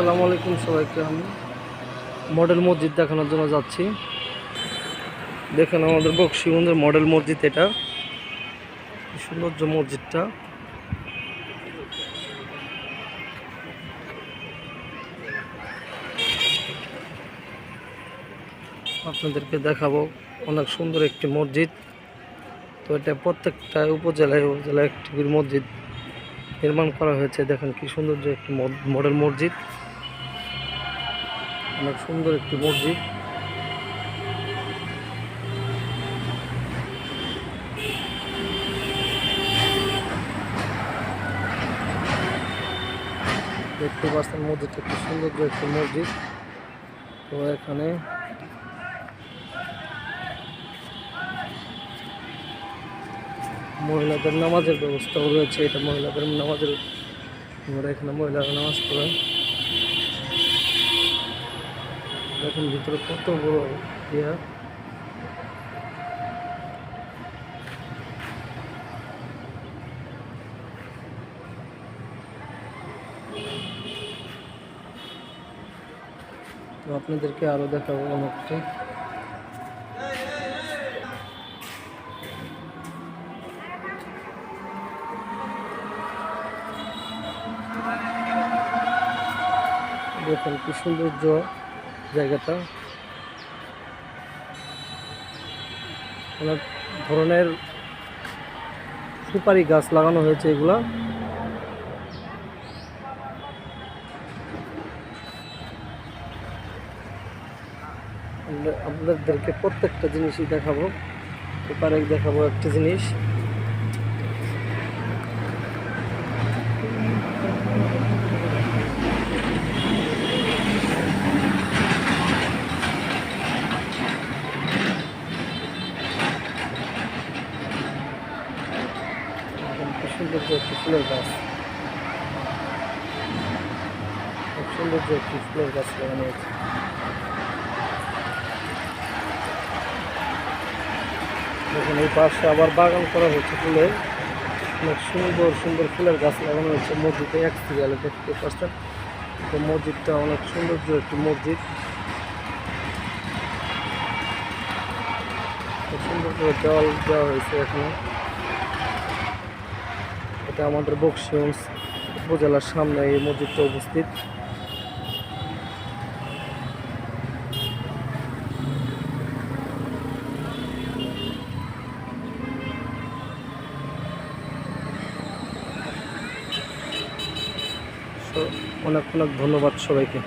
আসসালামু আলাইকুম সবাইকে আমি। মডেল মসজিদ দেখানোর জন্য যাচ্ছি। দেখেন আমাদের বক্সিগঞ্জের মডেল মসজিদ এটা। সৌন্দর্য মসজিদটা। আপনাদেরকে দেখাবো অনেক সুন্দর একটি মসজিদ। তো এটা প্রত্যেকটা উপজেলায় উপজেলায় একটি মসজিদ নির্মাণ করা হয়েছে। দেখেন কি সৌন্দর্য একটি মড- মডেল মসজিদ। অনেক সুন্দর একটি মসজিদ। দেখতে পাচ্ছেন মসজিদটা কি সৌন্দর্য একটি মসজিদ। তো এখানে মহিলাদের নামাজের ব্যবস্থাও রয়েছে। এটা মহিলাদের নামাজের, আমরা এখানে মহিলারা নামাজ পড়ে দেখুন ভিতরে কত বড় ইয়া তো আপনাদেরকে আরও দেখাবো অনেকটা। দেখুন কি সৌন্দর্য জায়গাটা। অনেক ধরনের সুপারি গাছ লাগানো হয়েছে এগুলা। আপনাদেরকে প্রত্যেকটা জিনিসই দেখাবো। এবারে দেখাবো একটা জিনিস। কি সুন্দর যে একটি ফুলের গাছ। খুব সুন্দর যে একটি ফুলের গাছ লাগানো হয়েছে। দেখুন, এই পাশে আবার বাগান করা হয়েছে ফুলের অনেক সুন্দর সুন্দর ফুলের গাছ লাগানো হয়েছে। মসজিদে এক সিরিয়ালে দেখতে পাচ্ছেন। তো মসজিদটা অনেক সৌন্দর্য একটি মসজিদ। সুন্দর করে জল দেওয়া হয়েছে এখানে। এটা আমাদের বক্সিগঞ্জ উপজেলার সামনে এই মসজিদটা So, অনেক অনেক ধন্যবাদ সবাইকে।